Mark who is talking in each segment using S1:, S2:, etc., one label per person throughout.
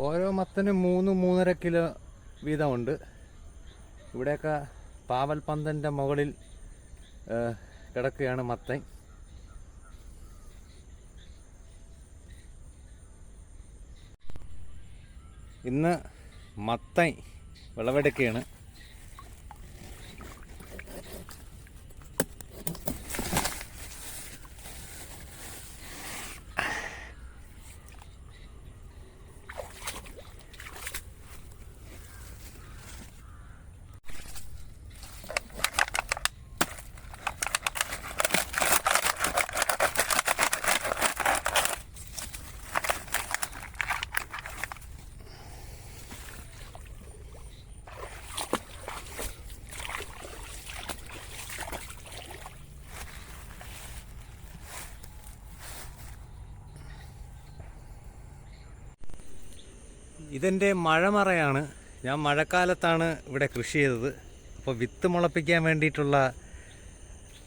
S1: ഓരോ മത്തനും മൂന്ന് മൂന്നര കിലോ വീതമുണ്ട്. ഇവിടെയൊക്കെ പാവൽ പന്തന്റെ മുകളിൽ കിടക്കുകയാണ് മത്തൻ. ഇന്ന് മത്തൻ വിളവെടുക്കുകയാണ്. ഇതെന്റെ മഴമറയാണ്. ഞാൻ മഴക്കാലത്താണ് ഇവിടെ കൃഷി ചെയ്തത്. അപ്പോൾ വിത്ത് മുളപ്പിക്കാൻ വേണ്ടിയിട്ടുള്ള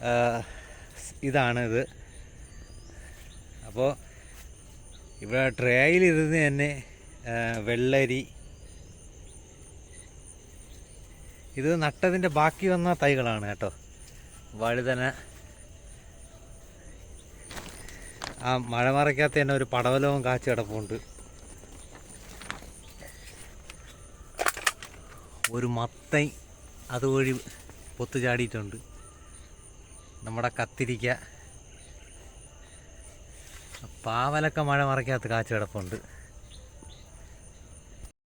S1: ഇതാണിത്. ഇതാണ് ഇത് അപ്പോൾ ഇവിടെ ട്രേയിലിരുന്ന് തന്നെ വെള്ളരി. ഇത് നട്ടതിന്റെ ബാക്കി വന്ന തൈകളാണ് കേട്ടോ. വഴുതന. ആ മഴ മറയ്ക്കാത്ത തന്നെ ഒരു പടവലവും കാച്ചു കിടപ്പുണ്ട് ഒരു മത്തൈ അതുവഴി പൊത്തു ചാടിയിട്ടുണ്ട്. നമ്മുടെ കത്തിരിക്ക. പാവലൊക്കെ മഴ മറയ്ക്കാത്ത കാച്ചു കിടപ്പുണ്ട്.